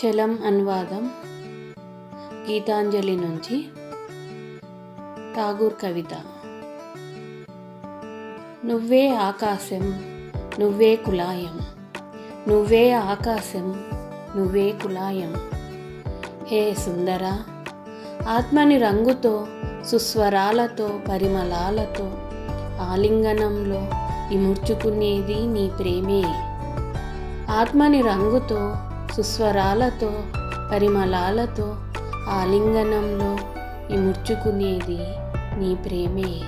చలం అనువాదం గీతాంజలి నుంచి ఠాగూర్ కవిత. నువ్వే ఆకాశం నువ్వే కులాయం నువ్వే ఆకాశం నువ్వే కులాయం హే సుందర ఆత్మని రంగుతో సుస్వరాలతో పరిమళాలతో ఆలింగనంలో ఇముడ్చుకునేది నీ ప్రేమే. ఆత్మని రంగుతో సుస్వరాలతో పరిమళాలతో ఆలింగనంలో ఇముడ్చుకునేది నీ ప్రేమే.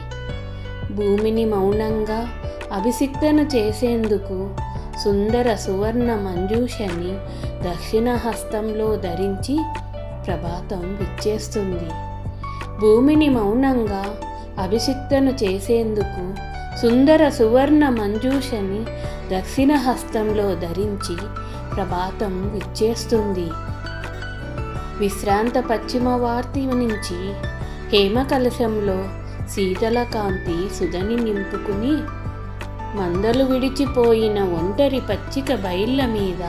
భూమిని మౌనంగా అభిసిక్తను చేసేందుకు సుందర సువర్ణ మంజూషని దక్షిణ హస్తంలో ధరించి ప్రభాతం విచ్చేస్తుంది. భూమిని మౌనంగా అభిషిక్తను చేసేందుకు సుందర సువర్ణ మంజూషని దక్షిణ హస్తంలో ధరించి ప్రభాతం విచ్చేస్తుంది. విశ్రాంత పశ్చిమ వార్తి నుంచి హేమకలశంలో శీతల కాంతి సుధని నింపుకుని మందలు విడిచిపోయిన ఒంటరి పచ్చిక బయళ్ళ మీద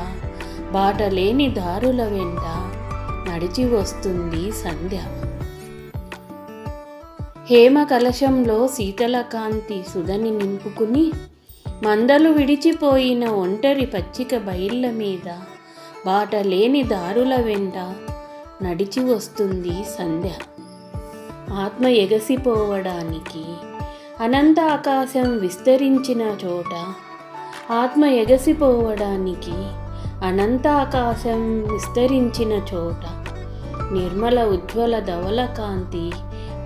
బాటలేని దారుల వెంట నడిచి వస్తుంది సంధ్య. హేమ కలశంలో శీతల కాంతి సుధని నింపుకుని మందలు విడిచిపోయిన ఒంటరి పచ్చిక బయళ్ళ మీద బాట లేని దారుల వెంట నడిచి వస్తుంది సంధ్య. ఆత్మ ఎగసిపోవడానికి అనంత ఆకాశం విస్తరించిన చోట ఆత్మ ఎగసిపోవడానికి అనంత ఆకాశం విస్తరించిన చోట నిర్మల ఉజ్వల ధవల కాంతి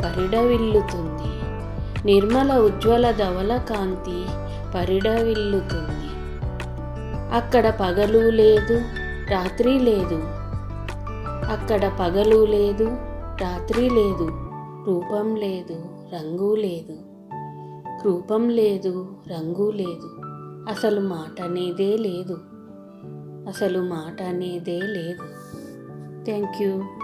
పరిడవిల్లుతుంది. నిర్మల ఉజ్వల ధవల కాంతి పరిడవిల్లుతుంది. అక్కడ పగలు లేదు రాత్రి లేదు. అక్కడ పగలు లేదు రాత్రి లేదు రూపం లేదు రంగు లేదు. రూపం లేదు రంగు లేదు. అసలు మాట అనేదే లేదు. అసలు మాట అనేదే లేదు. Thank you.